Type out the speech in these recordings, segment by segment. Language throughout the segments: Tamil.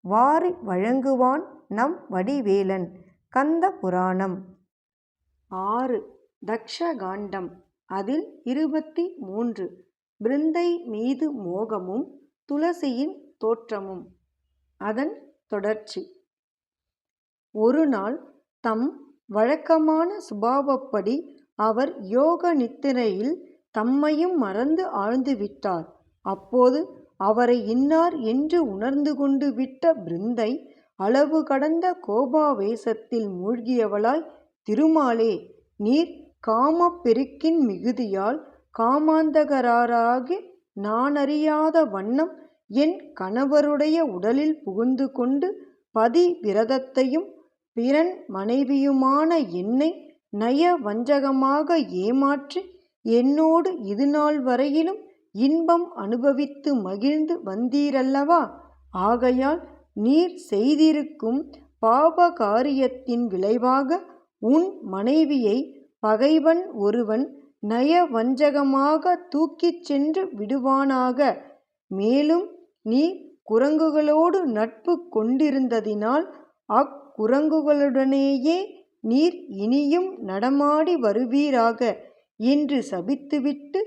வாரி வழங்குவான் நம் வடிவேலன். கந்த புராணம். ஆறு. தக்ஷகாண்டம். அதில் இருபத்தி மூன்று. பிருந்தை மீது மோகமும் துளசியின் தோற்றமும். அதன் தொடர்ச்சி. ஒரு நாள் தம் வழக்கமான சுபாவப்படி அவர் யோக நித்திரையில் தம்மையும் மறந்து ஆழ்ந்துவிட்டார் அப்போது அவரை இன்னார் என்று உணர்ந்து கொண்டு விட்ட பிருந்தை அளவு கடந்த கோபாவேசத்தில் மூழ்கியவளாய் திருமாலே நீர் காமப் பெருக்கின் மிகுதியால் காமாந்தகராராகி நானறியாத வண்ணம் என் கணவருடைய உடலில் புகுந்து கொண்டு பதி விரதத்தையும் பிறன் மனைவியுமான என்னை நய வஞ்சகமாக ஏமாற்றி என்னோடு இதுநாள் வரையிலும் இன்பம் அனுபவித்து மகிழ்ந்து வந்தீரல்லவா? ஆகையால் நீர் செய்திருக்கும் பாப காரியத்தின் விளைவாக உன் மனைவியை பகைவன் ஒருவன் நயவஞ்சகமாக தூக்கிச் சென்று விடுவானாக. மேலும் நீ குரங்குகளோடு நட்பு கொண்டிருந்ததினால் அக்குரங்குகளுடனேயே நீர் இனியும் நடமாடி வருவீராக என்று சபித்துவிட்டு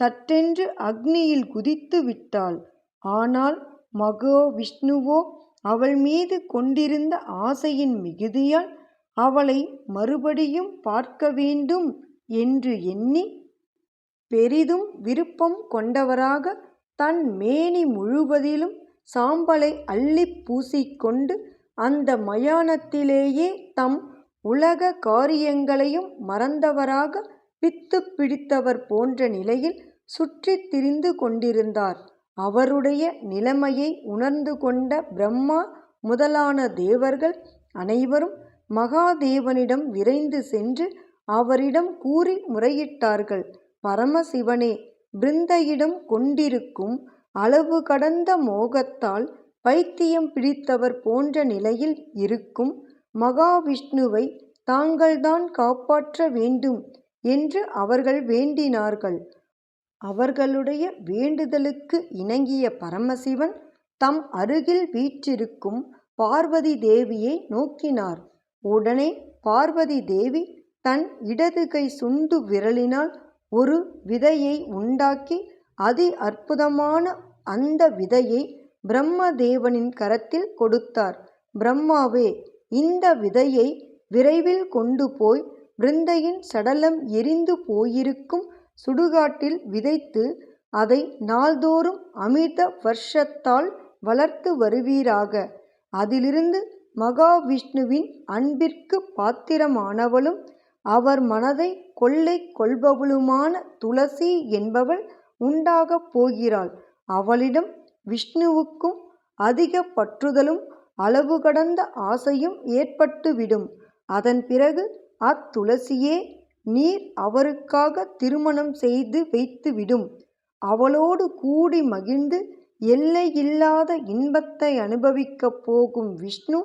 சட்டென்று அக்னியில் குதித்து விட்டாள். ஆனால் மகோவிஷ்ணுவோ அவள் மீது கொண்டிருந்த ஆசையின் மிகுதியால் அவளை மறுபடியும் பார்க்க வேண்டும் என்று எண்ணி பெரிதும் விருப்பம் கொண்டவராக தன் மேனி முழுவதிலும் சாம்பலை அள்ளி பூசிக்கொண்டு அந்த மயானத்திலேயே தம் உலக காரியங்களையும் மறந்தவராக பித்து பிடித்தவர் போன்ற நிலையில் சுற்றித் திரிந்து கொண்டிருந்தார். அவருடைய நிலைமையை உணர்ந்து கொண்ட பிரம்மா முதலான தேவர்கள் அனைவரும் மகாதேவனிடம் விரைந்து சென்று அவரிடம் கூறி முறையிட்டார்கள். பரமசிவனே பிருந்தையிடம் கொண்டிருக்கும் அளவு கடந்த மோகத்தால் பைத்தியம் பிடித்தவர் போன்ற நிலையில் இருக்கும் மகாவிஷ்ணுவை தாங்கள்தான் காப்பாற்ற வேண்டும் என்று அவர்கள் வேண்டினார்கள். அவர்களுடைய வேண்டுதலுக்கு இணங்கிய பரமசிவன் தம் அருகில் வீற்றிருக்கும் பார்வதி தேவியை நோக்கினார். உடனே பார்வதி தேவி தன் இடது கை சுண்டு விரலினால் ஒரு விதையை உண்டாக்கி அதி அற்புதமான அந்த விதையை பிரம்மதேவனின் கரத்தில் கொடுத்தார். பிரம்மாவே இந்த விதையை விரைவில் கொண்டு போய் பிருந்தையின் சடலம் எரிந்து போயிருக்கும் சுடுகாட்டில் விதைத்து அதை நாள்தோறும் அமிர்த வர்ஷத்தால் வளர்த்து வருவீராக. அதிலிருந்து மகாவிஷ்ணுவின் அன்பிற்கு பாத்திரமானவளும் அவர் மனதை கொள்ளை கொள்பவளுமான துளசி என்பவள் உண்டாகப் போகிறாள். அவளிடம் விஷ்ணுவுக்கும் அதிக பற்றுதலும் அளவு கடந்த ஆசையும் ஏற்பட்டுவிடும். அதன் பிறகு அத்துளசியே நீர் அவருக்காக திருமணம் செய்து வைத்துவிடும். அவளோடு கூடி மகிழ்ந்து எல்லையில்லாத இன்பத்தை அனுபவிக்கப் போகும் விஷ்ணு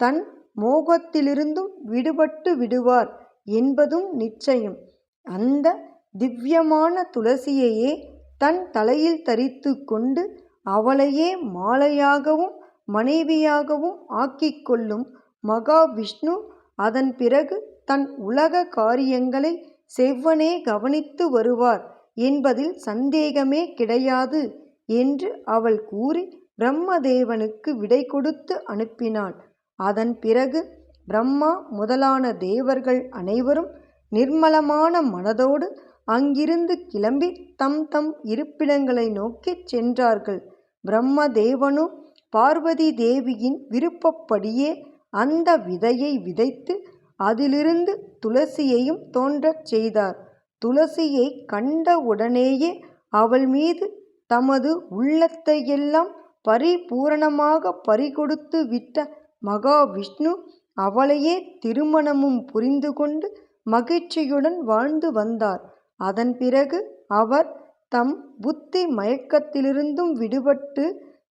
தன் மோகத்திலிருந்தும் விடுபட்டு விடுவார் என்பதும் நிச்சயம். அந்த திவ்யமான துளசியையே தன் தலையில் தரித்து கொண்டு அவளையே மாலையாகவும் மனைவியாகவும் ஆக்கிக் கொள்ளும் மகாவிஷ்ணு அதன் பிறகு தன் உலக காரியங்களை செவ்வனே கவனித்து வருவார் என்பதில் சந்தேகமே கிடையாது என்று அவள் கூறி பிரம்மதேவனுக்கு விடை கொடுத்து அனுப்பினாள். அதன் பிறகு பிரம்மா முதலான தேவர்கள் அனைவரும் நிர்மலமான மனதோடு அங்கிருந்து கிளம்பி தம் தம் இருப்பிடங்களை நோக்கிச் சென்றார்கள். பிரம்மதேவனும் பார்வதி தேவியின் விருப்பப்படியே அந்த விதையை விதைத்து அதிலிருந்து துளசியையும் தோன்றச் செய்தார் துளசியை கண்ட உடனேயே அவள் மீது தமது உள்ளத்தையெல்லாம் பரிபூரணமாக பறிகொடுத்து விட்ட மகாவிஷ்ணு அவளையே திருமணமும் புரிந்து கொண்டு மகிழ்ச்சியுடன் வாழ்ந்து வந்தார். அதன் பிறகு அவர் தம் புத்தி மயக்கத்திலிருந்தும் விடுபட்டு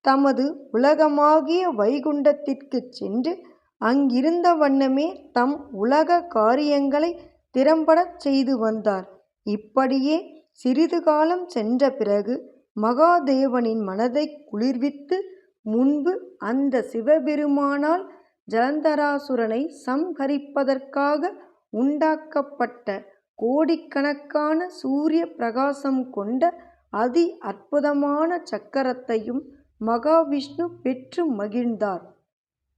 தமது உலகமாகிய வைகுண்டத்திற்குச் சென்று அங்கிருந்த வண்ணமே தம் உலக காரியங்களைத் திறம்படச் செய்து வந்தார். இப்படியே சிறிது காலம் சென்ற பிறகு மகாதேவனின் மனதைக் குளிர்வித்து முன்பு அந்தச் சிவபெருமானால் ஜலந்தராசுரனை சம்ஹரிப்பதற்காக உண்டாக்கப்பட்ட கோடிக்கணக்கான சூரிய பிரகாசம் கொண்ட அதி அற்புதமான சக்கரத்தையும் மகாவிஷ்ணு பெற்று மகிழ்ந்தார்.